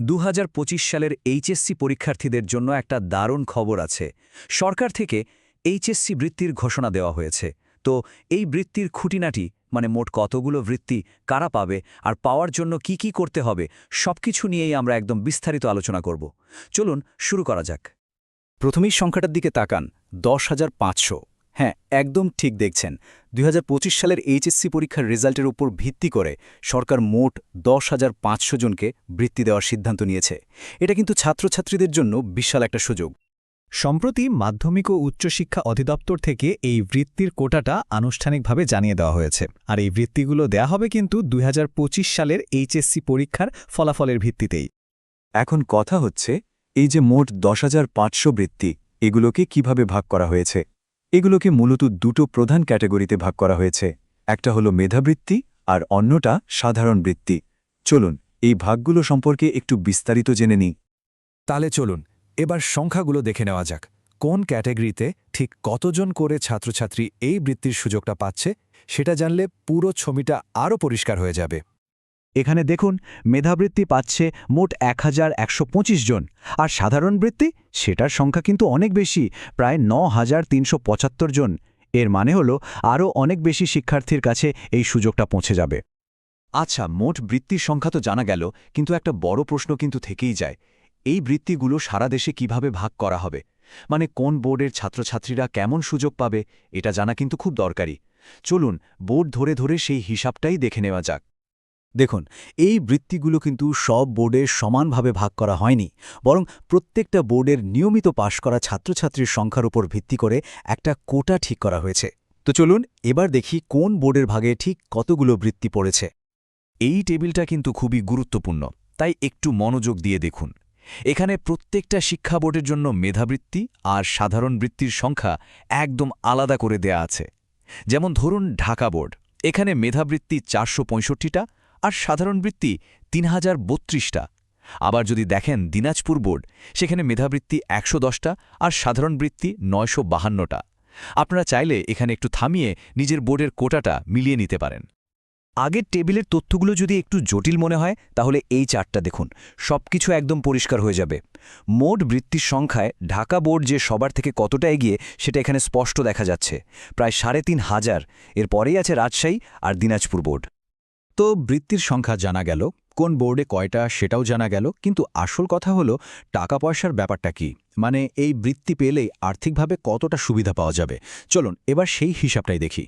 দু হাজার পঁচিশ সালের এইচএসসি পরীক্ষার্থীদের জন্য একটা দারুণ খবর আছে। সরকার থেকে এইচএসসি বৃত্তির ঘোষণা দেওয়া হয়েছে। তো এই বৃত্তির খুঁটিনাটি মানে মোট কতগুলো বৃত্তি, কারা পাবে, আর পাওয়ার জন্য কি কি করতে হবে, সবকিছু নিয়েই আমরা একদম বিস্তারিত আলোচনা করব। চলুন শুরু করা যাক। প্রথমেই সংখ্যাটার দিকে তাকান, দশ হাজার পাঁচশো। হ্যাঁ একদম ঠিক দেখছেন। দুই হাজার পঁচিশ সালের এইচএসসি পরীক্ষার রেজাল্টের উপর ভিত্তি করে সরকার মোট দশ হাজার পাঁচশো জনকে বৃত্তি দেওয়ার সিদ্ধান্ত নিয়েছে। এটা কিন্তু ছাত্রছাত্রীদের জন্য বিশাল একটা সুযোগ। সম্প্রতি মাধ্যমিক ও উচ্চশিক্ষা অধিদপ্তর থেকে এই বৃত্তির কোটাটা আনুষ্ঠানিকভাবে জানিয়ে দেওয়া হয়েছে। আর এই বৃত্তিগুলো দেয়া হবে কিন্তু দুই হাজার পঁচিশ সালের এইচএসসি পরীক্ষার ফলাফলের ভিত্তিতেই। এখন কথা হচ্ছে, এই যে মোট দশ বৃত্তি, এগুলোকে কীভাবে ভাগ করা হয়েছে? এগুলোকে মূলত দুটো প্রধান ক্যাটাগরিতে ভাগ করা হয়েছে, একটা হলো মেধাবৃত্তি আর অন্যটা সাধারণ বৃত্তি। চলুন, এই ভাগগুলো সম্পর্কে একটু বিস্তারিত জেনে নিই। তাহলে চলুন, এবার সংখ্যাগুলো দেখে নেওয়া যাক। কোন ক্যাটাগরিতে ঠিক কতজন করে ছাত্রছাত্রী এই বৃত্তির সুযোগটা পাচ্ছে, সেটা জানলে পুরো ছবিটা আরও পরিষ্কার হয়ে যাবে। এখানে দেখুন, মেধাবৃত্তি পাচ্ছে মোট এক হাজার একশো পঁচিশ জন। আর সাধারণ বৃত্তি, সেটার সংখ্যা কিন্তু অনেক বেশি, প্রায় ন হাজার জন। এর মানে হল, আরও অনেক বেশি শিক্ষার্থীর কাছে এই সুযোগটা পৌঁছে যাবে। আচ্ছা মোট বৃত্তির সংখ্যা তো জানা গেল, কিন্তু একটা বড় প্রশ্ন কিন্তু থেকেই যায়। এই বৃত্তিগুলো সারা দেশে কীভাবে ভাগ করা হবে? মানে কোন বোর্ডের ছাত্রছাত্রীরা কেমন সুযোগ পাবে, এটা জানা কিন্তু খুব দরকারি। চলুন, বোর্ড ধরে ধরে সেই হিসাবটাই দেখে নেওয়া যাক। দেখুন, এই বৃত্তিগুলো কিন্তু সব বোর্ডের সমানভাবে ভাগ করা হয়নি, বরং প্রত্যেকটা বোর্ডের নিয়মিত পাশ করা ছাত্রছাত্রীর সংখ্যার উপর ভিত্তি করে একটা কোটা ঠিক করা হয়েছে। তো চলুন, এবার দেখি কোন বোর্ডের ভাগে ঠিক কতগুলো বৃত্তি পড়েছে। এই টেবিলটা কিন্তু খুবই গুরুত্বপূর্ণ, তাই একটু মনোযোগ দিয়ে দেখুন। এখানে প্রত্যেকটা শিক্ষা বোর্ডের জন্য মেধাবৃত্তি আর সাধারণ বৃত্তির সংখ্যা একদম আলাদা করে দেয়া আছে। যেমন ধরুন, ঢাকা বোর্ড, এখানে মেধাবৃত্তি চারশো পঁয়ষট্টিটা আর সাধারণ বৃত্তি তিন হাজার বত্রিশটা। আবার যদি দেখেন দিনাজপুর বোর্ড, সেখানে মেধাবৃত্তি একশো দশটা আর সাধারণ বৃত্তি নয়শো বাহান্নটা। আপনারা চাইলে এখানে একটু থামিয়ে নিজের বোর্ডের কোটাটা মিলিয়ে নিতে পারেন। আগের টেবিলের তথ্যগুলো যদি একটু জটিল মনে হয়, তাহলে এই চারটা দেখুন। সবকিছু একদম পরিষ্কার হয়ে যাবে। মোট বৃত্তির সংখ্যায় ঢাকা বোর্ড যে সবার থেকে কতটা এগিয়ে, সেটা এখানে স্পষ্ট দেখা যাচ্ছে। প্রায় সাড়ে তিন হাজার এরপরেই আছে রাজশাহী আর দিনাজপুর বোর্ড। তো বৃত্তির সংখ্যা জানা গেল, কোন বোর্ডে কয়টা সেটাও জানা গেল, কিন্তু আসল কথা হলো টাকা পয়সার ব্যাপারটা কি? মানে এই বৃত্তি পেলেই আর্থিকভাবে কতটা সুবিধা পাওয়া যাবে? চলুন এবার সেই হিসাবটাই দেখি।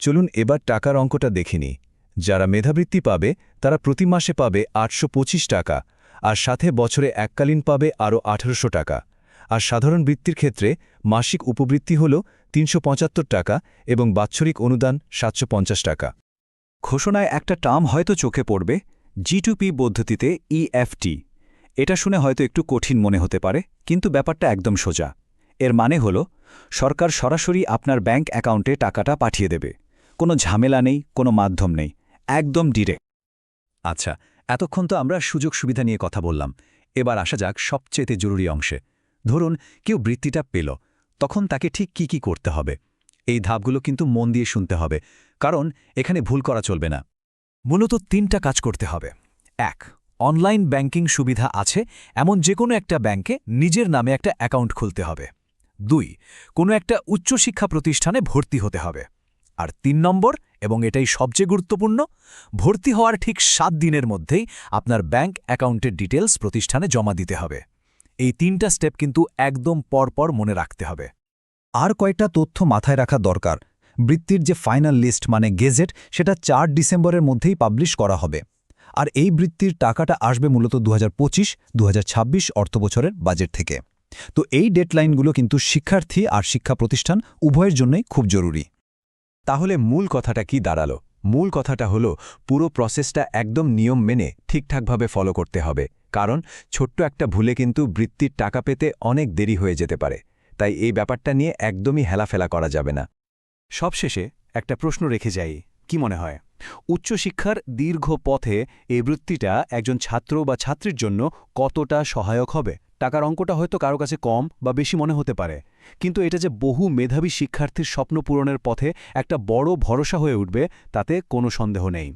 চলুন এবার টাকার অঙ্কটা দেখিনি যারা মেধাবৃত্তি পাবে, তারা প্রতি মাসে পাবে আটশো পঁচিশ টাকা, আর সাথে বছরে এককালীন পাবে আরও আঠেরোশো টাকা। আর সাধারণ বৃত্তির ক্ষেত্রে মাসিক উপবৃত্তি হল তিনশো পঁচাত্তর টাকা এবং বাৎসরিক অনুদান সাতশো পঞ্চাশ টাকা। ঘোষণায় একটা টার্ম হয়তো চোখে পড়বে জি পদ্ধতিতে ইএফটি এটা শুনে হয়তো একটু কঠিন মনে হতে পারে, কিন্তু ব্যাপারটা একদম সোজা। এর মানে হল, সরকার সরাসরি আপনার ব্যাংক অ্যাকাউন্টে টাকাটা পাঠিয়ে দেবে। কোনো ঝামেলা নেই, কোনো মাধ্যম নেই, একদম ডিরেক্ট। আচ্ছা এতক্ষণ তো আমরা সুযোগ সুবিধা নিয়ে কথা বললাম। এবার আসা যাক সবচেয়ে জরুরি অংশে। ধরুন, কেউ বৃত্তিটা পেল, তখন তাকে ঠিক কি কি করতে হবে? এই ধাপগুলো কিন্তু মন দিয়ে শুনতে হবে, কারণ এখানে ভুল করা চলবে না। মূলত তিনটা কাজ করতে হবে। এক, অনলাইন ব্যাংকিং সুবিধা আছে, এমন যে কোনো একটা ব্যাংকে নিজের নামে একটা অ্যাকাউন্ট খুলতে হবে। দুই, কোনো একটা উচ্চশিক্ষা প্রতিষ্ঠানে ভর্তি হতে হবে। আর তিন নম্বর, এবং এটাই সবচেয়ে গুরুত্বপূর্ণ, ভর্তি হওয়ার ঠিক সাত দিনের মধ্যেই আপনার ব্যাংক অ্যাকাউন্টের ডিটেলস প্রতিষ্ঠানে জমা দিতে হবে। এই তিনটা স্টেপ কিন্তু একদম পরপর মনে রাখতে হবে। আর কয়েকটা তথ্য মাথায় রাখা দরকার। বৃত্তির যে ফাইনাল লিস্ট মানে গেজেট, সেটা চার ডিসেম্বরের মধ্যেই পাবলিশ করা হবে। আর এই বৃত্তির টাকাটা আসবে মূলত দু হাজার পঁচিশ দু অর্থবছরের বাজেট থেকে। তো এই ডেডলাইনগুলো কিন্তু শিক্ষার্থী আর শিক্ষা প্রতিষ্ঠান উভয়ের জন্যই খুব জরুরি। তাহলে মূল কথাটা কি দাঁড়াল? মূল কথাটা হলো, পুরো প্রসেসটা একদম নিয়ম মেনে ঠিকঠাকভাবে ফলো করতে হবে। কারণ ছোট্ট একটা ভুলে কিন্তু বৃত্তির টাকা পেতে অনেক দেরি হয়ে যেতে পারে। তাই এই ব্যাপারটা নিয়ে একদমই হেলাফেলা করা যাবে না। সবশেষে একটা প্রশ্ন রেখে যাই, কি মনে হয়? উচ্চশিক্ষার দীর্ঘ পথে এই বৃত্তিটা একজন ছাত্র বা ছাত্রীর জন্য কতটা সহায়ক হবে? টাকার অঙ্কটা হয়তো কারও কাছে কম বা বেশি মনে হতে পারে। কিন্তু এটা যে বহু মেধাবী শিক্ষার্থীর স্বপ্ন পূরণের পথে একটা বড় ভরসা হয়ে উঠবে, তাতে কোনো সন্দেহ নেই।